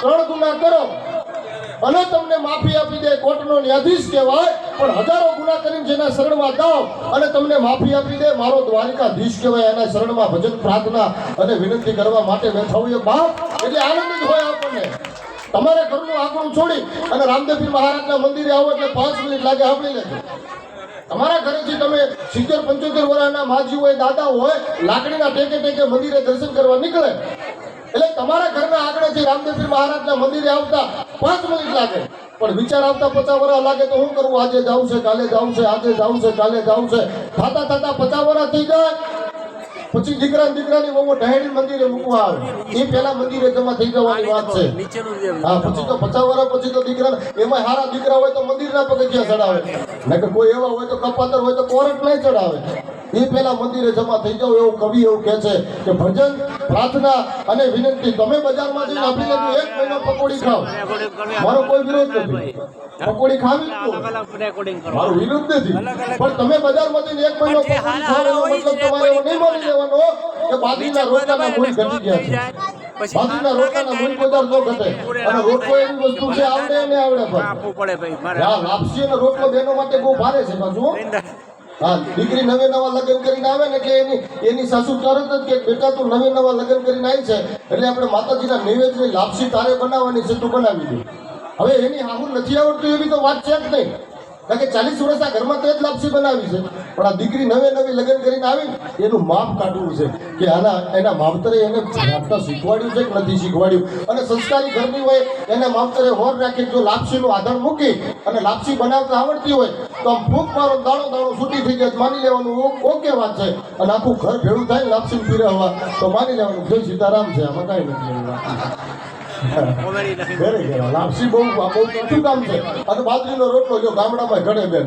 ત્રણ ગુના કરો. અને તમને માફી આપી દે, કોર્ટનો ન્યાયાધીશ કહેવાય, પણ હજારો ગુના કરીને જેના શરણમાં જાઓ અને તમને માફી આપી દે, મારો દ્વારિકાધીશ કહેવાય, એના શરણમાં ભજન, પ્રાર્થના અને વિનંતી કરવા માટે બેઠા હોઈએ બાપ એટલે આનંદ જ હોય આપણને. તમારે ઘરનું આંગણું છોડી અને રામદેવજી મહારાજના મંદિરે આવો એટલે પાંચ મિનિટ લાગે સાંભળી લેજો. તમારા ઘરેથી તમે સિત્તેર પંચોતેર વર્ષના માજી હોય, દાદા હોય, લાકડીના ટેકે ટેકે મંદિરે દર્શન કરવા નીકળે એટલે તમારા ઘરના આગળથી રામદેવજી મહારાજના મંદિરે આવતા પાંચ મિનિટ લાગે. પણ વિચાર આવતા પચાસ વર્ષ લાગે તો શું કરવું આજે જાવું છે, કાલે જાવું છે, આજે જાવું છે, કાલે જાવું છે. થાતા થાતા પચાસ વર્ષ થઈ જાય. પછી દીકરા ને દીકરાની બહુ ઢહેડી મંદિરે મૂકવા આવે. એ પેલા મંદિરે જમા થઈ જવાની વાત છે. હા, પછી તો પચાસ વર્ષ પછી તો દીકરા એમાં સારા દીકરા હોય તો મંદિરના પગથિયા ચડાવે. નહીં કોઈ એવા હોય તો કપાતર હોય તો કોરટ નહીં ચડાવે. એ પેલા મંદિરે જમા થઈ જાવ એવું કવિ એવું કહે છે કે ભજન પ્રાર્થના અને વિનંતી તમે બજારમાં જઈને આપી લેજો એક મહિનો પકોડી ખાવ મારો કોઈ વિરોધ નથી. પકોડી ખાવી મારો વિરોધ નથી. પણ તમે બજારમાં જઈને એક મહિનો પકોડી ખાવ એનો મતલબ તમારે એવો નહીં માની લેવાનો કે બાજરીના રોટલાના મૂળ ઘટી ગયા છે. બાજરીના રોટલાના મૂળ પદાર્થ ન ઘટે. અને રોટલો એવી વસ્તુ છે આવડે ને આવડે પણ. આપવું પડે ભાઈ મારે હા લાપસી અને રોટલો બેનો માટે બહુ ભારે છે પાછું હો. દીકરી નવે નવા લગ્ન કરીને આવે ને એટલે એની એની સાસુ તરત જ કે, બેટા, તું નવે નવા લગ્ન કરીને આવી છે એટલે આપણે માતાજીના નૈવેદ્યની લાપસી તારે બનાવવાની છે, તું બનાવી દે હવે એની હાહુ નથી આવડતું એવી તો વાત છે જ નહીં કારણ કે ચાલીસ વર્ષ આ ઘરમાં તે જ લાપસી બનાવી છે. પણ આ દીકરી નવે નવી લગ્ન કરીને આવી, એનું માપ કાઢવું છે કે આના, એના માવતરે એને વાંચતા શીખવાડ્યું છે કે નથી શીખવાડ્યું? અને સંસ્કારી ઘરની હોય, એને માવતરે હોર રાખી જો લાપસીનું આધાર મૂકી અને લાપસી બનાવતા આવડતી હોય, તો આમ મારો દાણો દાણો છૂટી થઈ જાય માની લેવાનું ઓકે વાત છે. અને આખું ઘર ભેળું થાય લાપસી લાપસી હવા, તો માની લેવાનું જય સીતારામ છે. આમાં કાંઈ નથી. નથી. ગામડામાં ઘડે બેન.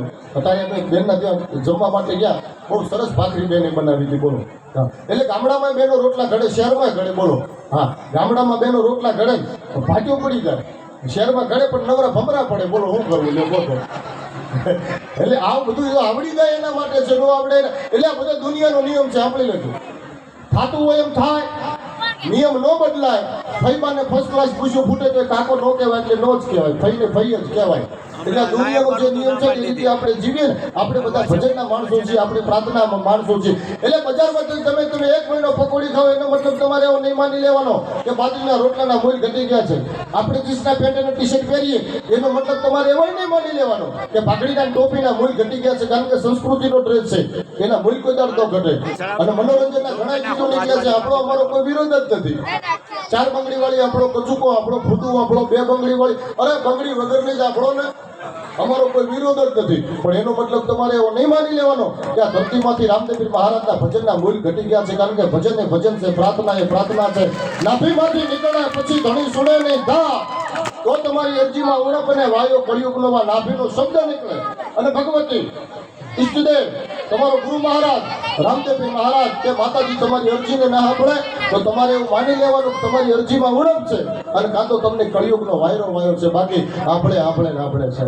બેને રોટલા ઘડે શહેરમાં ઘડે બોલો. હા, ગામડામાં બેનો રોટલા ઘડે ભાટીઓ પડી જાય. શહેરમાં ઘડે પણ નવરા ભમરા પડે, બોલો શું કરવું લ્યો બોલો એટલે આ બધું આવડી જાય એના માટે છે એટલે આ બધા દુનિયાનો નિયમ છે, સાંભળી લેજો. થાતું હોય એમ થાય નિયમ ન બદલાય. ફઈબાને ફર્સ્ટ ક્લાસ પૂછ્યું, ફૂટે તો કાકો નો કહેવાય એટલે નો જ કહેવાય? ફઈને ફઈ જ કહેવાય. એટલે દુનિયાનો જે નિયમ છે એ રીતે આપણે જીવીએ ને આપણે બધા ભજનના માણસો છીએ આપણે પ્રાર્થનામાં માણસો છીએ. એટલે બજારમાં જઈ તમે તમે એક મહિનો પકોડી ખાવ એનો મતલબ તમારે એવો નહીં માની લેવાનો કે બાજરીના રોટલાના મૂળ ઘટી ગયા છે. આપણે જીન્સના પેન્ટ અને ટી શર્ટ પહેરીએ એનો મતલબ તમારે એવો નહીં માની લેવાનો કે પાઘડીના ટોપીના મૂળ ઘટી ગયા છે કારણ કે સંસ્કૃતિનો ડ્રેસ છે. એના મૂળ કોઈ દાડ ન ઘટે. અને મનોરંજનના ઘણા ગીતો નીકળ્યા છે. આપણો અમારો કોઈ વિરોધ જ નથી. ચાર બંગડી વાળી આપણો કચુકો આપણો ફૂટું આપણો બે બંગડી વાળી અરે બંગડી વગરની જ આપણો ને. અમારો કોઈ વિરોધ જ નથી. પણ એનો મતલબ તમારે એવો નહીં માની લેવાનો કે આ ધરતીમાંથી રામદેવપીર મહારાજના ભજનના મૂળ ઘટી ગયા છે. કારણ કે ભજન એ ભજન છે, પ્રાર્થના એ પ્રાર્થના છે. નાભીમાંથી નીકળ્યા પછી ધણી સુણે નહીં, ધા! તો તમારી અરજીમાં ઓળખ અને વાયો કળિયુગનો નાભીનો શબ્દ નીકળે. અને ભગવતી ઈષ્ટદેવ તમારો ગુરુ મહારાજ રામદેવજી મહારાજ કે માતાજી તમારી અરજીને ના સાંભળે, તો તમારે એવું માની લેવાનું તમારી અરજીમાં ઉણપ છે. અને કાં તો તમને કળિયુગનો વાયરો વાયો છે. બાકી આપણે આપણે ને આપણે છે.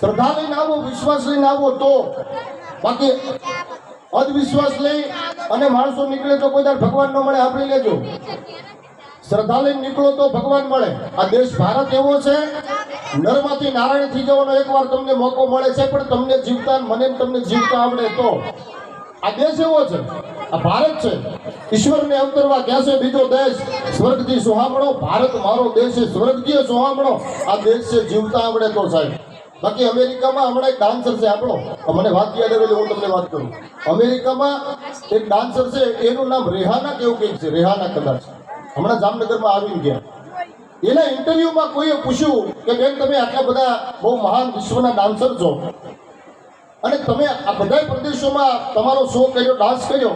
શ્રદ્ધા લઈને આવો વિશ્વાસ લઈને આવો તો બાકી અધવિશ્વાસ લઈ અને માણસો નીકળે તો કોઈ દાડ ભગવાન ન મળે આપણી લેજો. શ્રદ્ધા લઈને નીકળો તો ભગવાન મળે. આ દેશ ભારત એવો છે નરમાંથી નારાયણ થઈ જવાનો એકવાર તમને મોકો મળે છે, પણ તમને જીવતા મને તમને જીવતા આવડે તો. આ દેશ એવો છે, આ ભારત છે. ઈશ્વરને અવતરવા છે બીજો દેશ. સ્વર્ગથી સુહામણો ભારત મારો દેશ છે, સ્વર્ગીય સુહામણો આ દેશ છે, જીવતા આવડે તો સાહેબ. બાકી અમેરિકામાં હમણાં એક ડાન્સર છે આપણો. મને વાત યાદ આવે હું તમને વાત કરું. અમેરિકામાં એક ડાન્સર છે, એનું નામ રેહાના કેવું કંઈક છે, રેહાના કદાચ. હમણાં જામનગરમાં આવીને ગયા. એના ઇન્ટરવ્યુમાં કોઈએ પૂછ્યું કે બેન, તમે આટલા બધા બહુ મહાન વિશ્વના ડાન્સર છો. અને તમે આ બધા પ્રદેશોમાં તમારો શો કર્યો ડાન્સ કર્યો.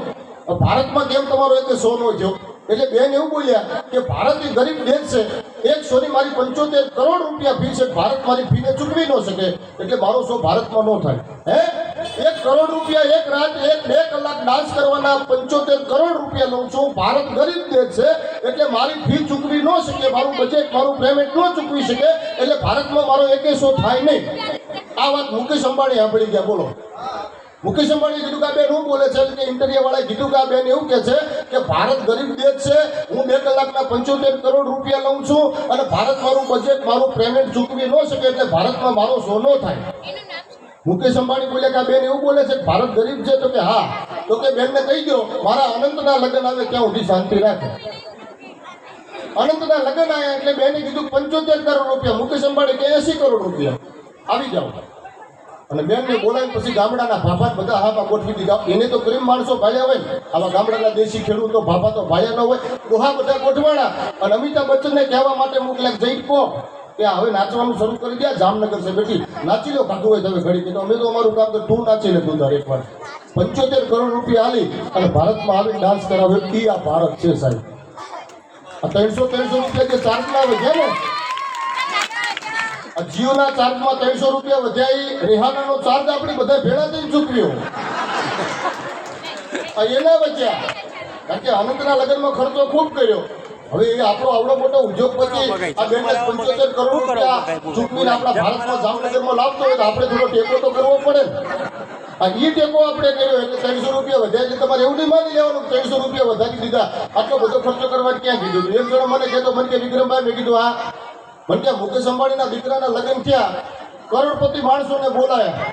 ભારતમાં કેમ તમારો એક શો નો થયો? એટલે બેન એવું બોલ્યા કે ભારત એ ગરીબ દેશ છે, એક શોની મારી પંચોતેર કરોડ રૂપિયા ફી છે, ભારત મારી ફીને ચૂકવી ન શકે. એટલે મારો શો ભારતમાં ન થાય. હે? એક કરોડ રૂપિયા એક રાત એક બે કલાક ડાન્સ કરવાના પંચોતેર કરોડ રૂપિયા લઉં છું. ભારત ગરીબ દેશ છે, એટલે મારી ફી ચૂકવી ન શકે, મારું બજેટ મારું પેમેન્ટ ન ચૂકવી શકે, એટલે ભારતમાં મારો એકેસો થાય નહીં. આ વાત મુકેશ અંબાણી સાંભળી ગયા, બોલો. મુકેશ અંબાણી કીધું કે બેન શું બોલે છે? કે ઇન્ટરવ્યુ વાળાએ કીધું કે બેન એવું કે છે કે ભારત ગરીબ દેશ છે, હું બે કલાકના પંચોતેર કરોડ રૂપિયા લઉં છું અને ભારત મારું બજેટ મારું પેમેન્ટ ચૂકવી ન શકે, એટલે ભારતમાં મારો શો ન થાય. મુકેશ અંબાણી બોલ્યા કે આ બેન એવું બોલે છે કે ભારત ગરીબ છે તો કે હા તો કે બેનને કહી દો મારા અનંતના લગ્ન આવે ત્યાં સુધી શાંતિ રાખે અનંતના લગ્ન આવ્યા એટલે બેને કીધું પંચોતેર કરોડ રૂપિયા. મુકેશ અંબાણી કે એસી કરોડ રૂપિયા આવી જાઓ. અને બેનને બોલાવી પછી ગામડાના ભાભા બધા હાપા ગોઠવી દીધા. એને તો ગરીબ માણસો ભાયા હોય. ને આવા ગામડાના દેશી ખેડૂતો, ભાભા તો ભાયા ન હોય. દોહા બધા ગોઠવાડા અને અમિતાભ બચ્ચનને કહેવા માટે મોકલ્યા જઈ કહો કે હવે નાચવાનું શરૂ કરી દે જામનગર છે. બેઠી નાચી લો કાકુ હોય તમે ઘડી કીધું અમે તો અમારું કામ તો તું નાચી લેતું તારે એકવાર પંચોતેર કરોડ રૂપિયા આલી અને ભારતમાં આવી ડાન્સ કરાવે. એ આ ભારત છે સાહેબ. આ ત્રણસો ત્રણસો રૂપિયા જે ચાર્જ ના વધ્યા ને જીઓના ચાર્જમાં ત્રણસો રૂપિયા વધ્યા રેહાનાનો ચાર્જ આપણે બધા ભેળા થઈ ચૂકવ્યો. આ એના બચ્યા કારણ કે અનંતના લગ્નમાં ખર્ચો ખૂબ કર્યો. હવે આપણો આવડો મોટો ઉદ્યોગપતિ આ બેન પંચોતેર કરોડ રૂપિયા ચૂકવીને આપણા ભારતમાં જામનગરમાં લાવતો હોય તો આપણે થોડો ટેકો તો કરવો પડે ને. એ ટેકો આપણે કર્યો એટલે ત્રણસો રૂપિયા વધ્યા છે. તમારે એવું નહીં માની લેવાનું ત્રણસો રૂપિયા વધારી દીધા. આટલો બધો ખર્ચો કરવા ક્યાં કીધું? એક જણો મને કહેતો મને કે વિક્રમભાઈ મેં કીધું હા. મને કે મુકેશ અંબાણીના દીકરાના લગ્ન થયા. કરોડપતિ માણસોને બોલાયા.